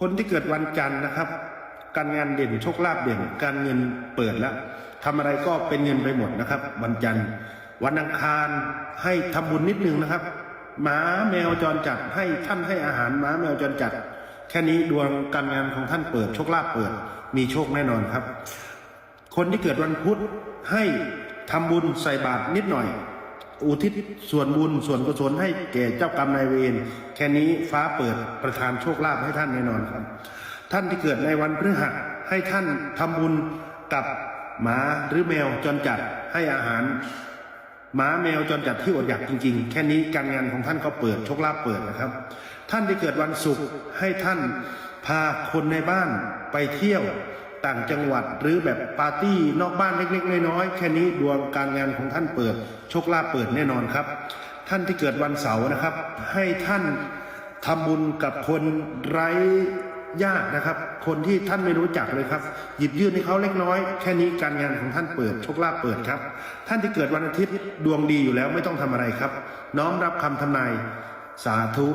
คนที่เกิดวันจันทร์นะครับ การงานเด่นโชคลาภเด่น การเงินเปิดแล้วทำอะไรก็เป็นเงินไปหมดนะครับ วันจันทร์วันอังคารให้ทำบุญนิดนึงนะครับหมาแมวจรจัดให้ท่านให้อาหารหมาแมวจรจัด แค่นี้ดวงการงานของท่านเปิดโชคลาภเปิด มีโชคแน่นอนครับ คนที่เกิดวันพุธให้ทำบุญใส่บาตรนิดหน่อย อุทิศส่วนบุญส่วนกุศลให้แก่เจ้ากรรมนายเวรแค่นี้ฟ้าเปิดประทานโชคลาภให้ท่านแน่นอนครับ ท่านที่เกิดในวันพฤหัสให้ท่านทำบุญกับหมาหรือแมวจรจัดให้อาหารหมาแมวจรจัดที่อดอยากจริง ๆ แค่นี้การงานของท่านก็เปิดโชคลาภเปิดนะครับ ท่านที่เกิดวันศุกร์ให้ท่านพาคนในบ้านไปเที่ยว ต่างจังหวัดหรือแบบปาร์ตี้นอกบ้านเล็กๆน้อยๆแค่นี้ดวงการงานของท่านเปิด โชคลาภเปิดแน่นอนครับ ท่านที่เกิดวันเสาร์นะครับ ให้ท่านทำบุญกับคนไร้ญาตินะครับ คนที่ท่านไม่รู้จักเลยครับ หยิบยื่นให้เขาเล็กน้อย แค่นี้การงานของท่านเปิด โชคลาภเปิดครับ ท่านที่เกิดวันอาทิตย์ดวงดีอยู่แล้วไม่ต้องทำอะไรครับ น้อมรับคำทำนายสาธุ